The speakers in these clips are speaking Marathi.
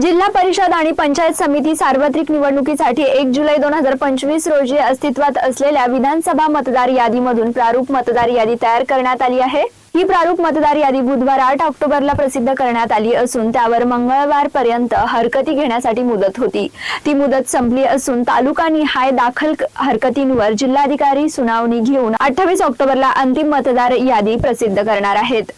जिल्हा परिषद आणि पंचायत समिती सार्वत्रिक निवडणुकीसाठी एक जुलै दोन हजार पंचवीस रोजी अस्तित्वात असलेल्या विधानसभा मतदार यादीमधून प्रारूप मतदार यादी तयार करण्यात आली आहे. ही प्रारूप मतदार यादी बुधवार आठ ऑक्टोबरला प्रसिद्ध करण्यात आली असून त्यावर मंगळवारपर्यंत हरकती घेण्यासाठी मुदत होती. ती मुदत संपली असून तालुका निहाय दाखल हरकतींवर जिल्हाधिकारी सुनावणी घेऊन अठ्ठावीस ऑक्टोबरला अंतिम मतदार यादी प्रसिद्ध करणार आहेत.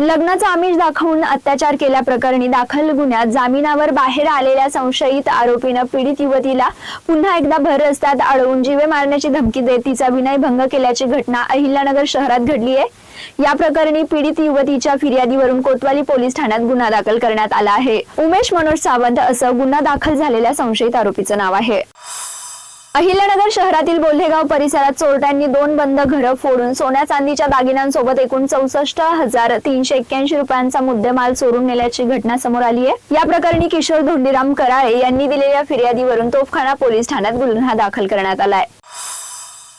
लग्नाचा आमिष दाखवून अत्याचार केल्याप्रकरणी दाखल गुन्ह्यात जामिनावर बाहेर आलेल्या संशयित आरोपीनं पीडित युवतीला पुन्हा एकदा भर रस्त्यात अडवून जीवे मारण्याची धमकी देत तिचा विनयभंग केल्याची घटना अहिल्यानगर शहरात घडली आहे. या प्रकरणी पीडित युवतीच्या फिर्यादीवरून कोतवाली पोलीस ठाण्यात गुन्हा दाखल करण्यात आला आहे. उमेश मनोज सावंत असं गुन्हा दाखल झालेल्या संशयित आरोपीचं नाव आहे. अहिल्यानगर शहरातील बोल्हेगाव परिसरात चोरट्यांनी दोन बंद घरं फोडून सोन्या चांदीच्या दागिन्यांसोबत एकूण चौसष्ट हजार तीनशे एक्क्याऐंशी रुपयांचा मुद्देमाल चोरून नेल्याची घटना समोर आली आहे. या प्रकरणी किशोर धोंडीराम कराळे यांनी दिलेल्या फिर्यादीवरून तोफखाना पोलीस ठाण्यात गुन्हा दाखल करण्यात आलाय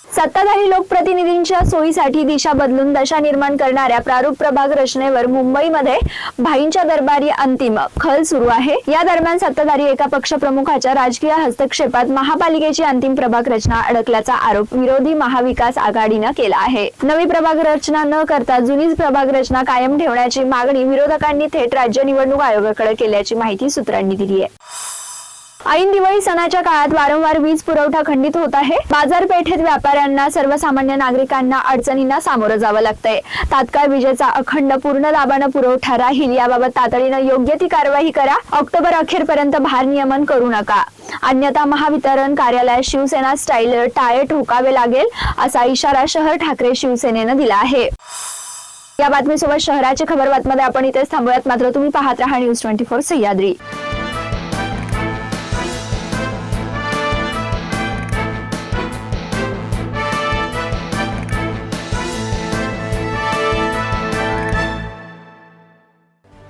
सत्ताधारी लोकप्रतिनिधींच्या सोयीसाठी दिशा बदलून दशा निर्माण करणाऱ्या प्रारूप प्रभाग रचनेवर मुंबईमध्ये भाईंच्या दरबारी अंतिम खल सुरू आहे. या दरम्यान सत्ताधारी एका पक्षप्रमुखाच्या राजकीय हस्तक्षेपात महापालिकेची अंतिम प्रभाग रचना अडकल्याचा आरोप विरोधी महाविकास आघाडीनं केला आहे. नवी प्रभाग रचना न करता जुनीच प्रभाग रचना कायम ठेवण्याची मागणी विरोधकांनी थेट राज्य निवडणूक आयोगाकडे केल्याची माहिती सूत्रांनी दिली आहे. ऐन दिवाळी सणाच्या काळात वारंवार वीज पुरवठा खंडित होत आहे. बाजारपेठेत व्यापाऱ्यांना सर्वसामान्य नागरिकांना अडचणींना सामोरं जावं लागतंय. तात्काळ विजेचा अखंड पूर्ण दाबानं पुरवठा राहील याबाबत तातडीनं योग्य ती कारवाई करा. ऑक्टोबर अखेरपर्यंत भारनियमन करू नका. अन्यथा महावितरण कार्यालयात शिवसेना स्टाईल टाळे ठोकावे लागेल असा इशारा शहर ठाकरे शिवसेनेनं दिला आहे. या बातमीसोबत शहराची खबर बातमध्ये आपण इथेच थांबूयात. मात्र तुम्ही पाहत राहा न्यूज ट्वेंटी फोर सह्याद्री.